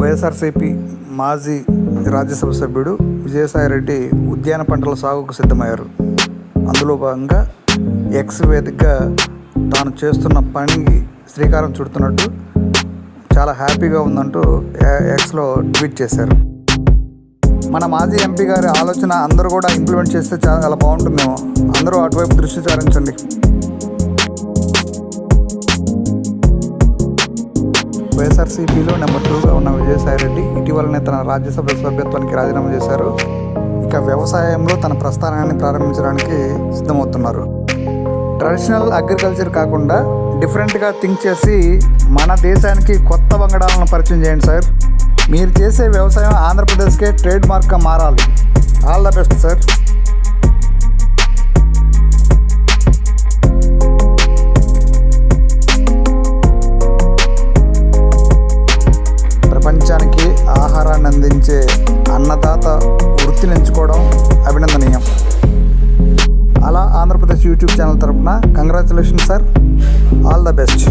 వైఎస్ఆర్సీపీ మాజీ రాజ్యసభ సభ్యుడు విజయసాయిరెడ్డి ఉద్యాన పంటల సాగుకు సిద్ధమయ్యారు. అందులో భాగంగా ఎక్స్ వేదికగా తాను చేస్తున్న పనికి శ్రీకారం చుడుతున్నట్టు చాలా హ్యాపీగా ఉందంటూ ఎ- ఎక్స్లో ట్వీట్ చేశారు. మన మాజీ ఎంపీ గారి ఆలోచన అందరూ కూడా ఇంప్లిమెంట్ చేస్తే చాలా బాగుంటుందేమో. అందరూ అటువైపు దృష్టి సారించండి. వైఎస్ఆర్సీపీలో నెంబర్ టూగా ఉన్న ఇటీవలనే తన రాజ్యసభ సభ్యత్వానికి రాజీనామా చేశారు. ఇక వ్యవసాయంలో తన ప్రస్థానాన్ని ప్రారంభించడానికి సిద్ధమవుతున్నారు. ట్రెడిషనల్ అగ్రికల్చర్ కాకుండా డిఫరెంట్గా థింక్ చేసి మన దేశానికి కొత్త వంగడాలను పరిచయం చేయండి సార్. మీరు చేసే వ్యవసాయం ఆంధ్రప్రదేశ్కే ట్రేడ్ మార్క్గా మారాలి. All the best sir. అన్నదాత వృత్తిని ఎంచుకోవడం అభినందనీయం. అలా ఆంధ్రప్రదేశ్ యూట్యూబ్ ఛానల్ తరపున congratulation sir. All the best.